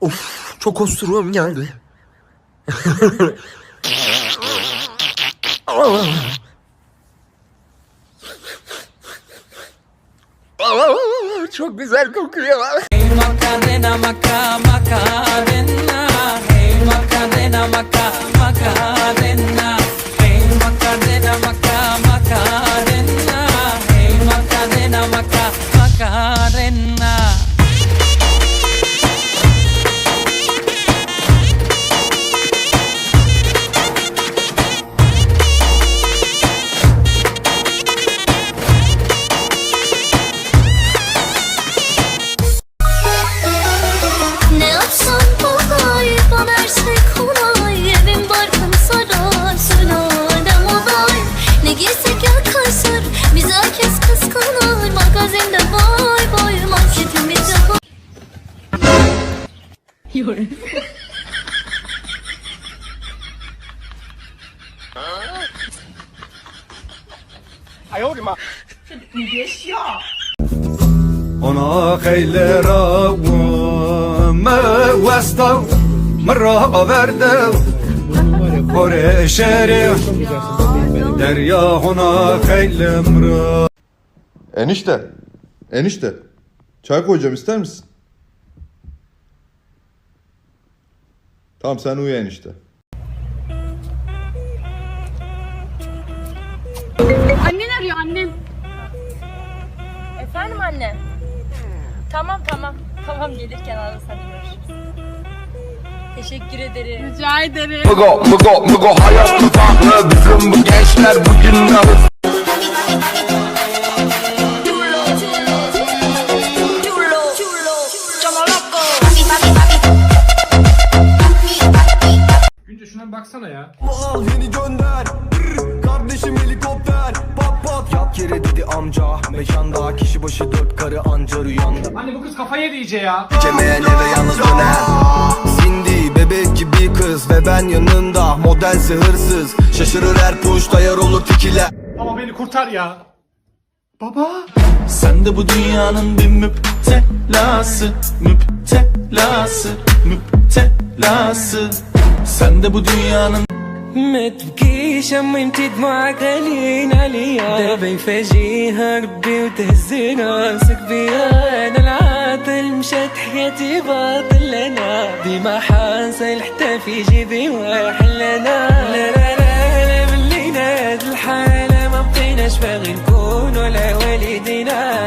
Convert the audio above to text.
Of çok osuruğum geldi. çok güzel kokuyor. Macarena, maca, macarena. Hey, macarena, maca, macarena. Hey, macarena, maca, macarena. Hey, macarena, maca, macarena. أنا خيلرا وما وسطا مرة وردة قرى شارع دريا هنا خيل مرا Enişte. Enişte. Çay koyacağım ister misin? Tamam sen uyu enişte. Annen arıyor annen. Efendim anne. Tamam tamam. Tamam gelirken ararız hadi görüşürüz. Teşekkür ederim. Rica ederim. Mıgo mıgo mıgo hayat bizim bu gençler bugün ne baksana ya. Al yeni gönder. Kardeşim helikopter. Pat pat. Yat yere dedi amca. Mekanda kişi başı dört karı anca rüyanda. Anne bu kız kafayı yedi iyice ya. Cemeğe eve yalnız döner. Cindy bebek gibi kız ve ben yanında. Modelse hırsız. Şaşırır her puş dayar olur tikiler Ama beni kurtar ya. Baba. Sen de bu dünyanın bir müptelası Müptelası Müptelası Sen de bu dünyanın ما تبكيش اما انت دموعك غاليين عليا دابا يفاجئها ربي وتهز راسك بيا أنا العاطل مشات حياتي باطل أنا ديما حاصل حتى في جيبي واحل أنا لا لا لا لا بلينا هاد الحالة ما بقيناش باغي نكون ولا والدينا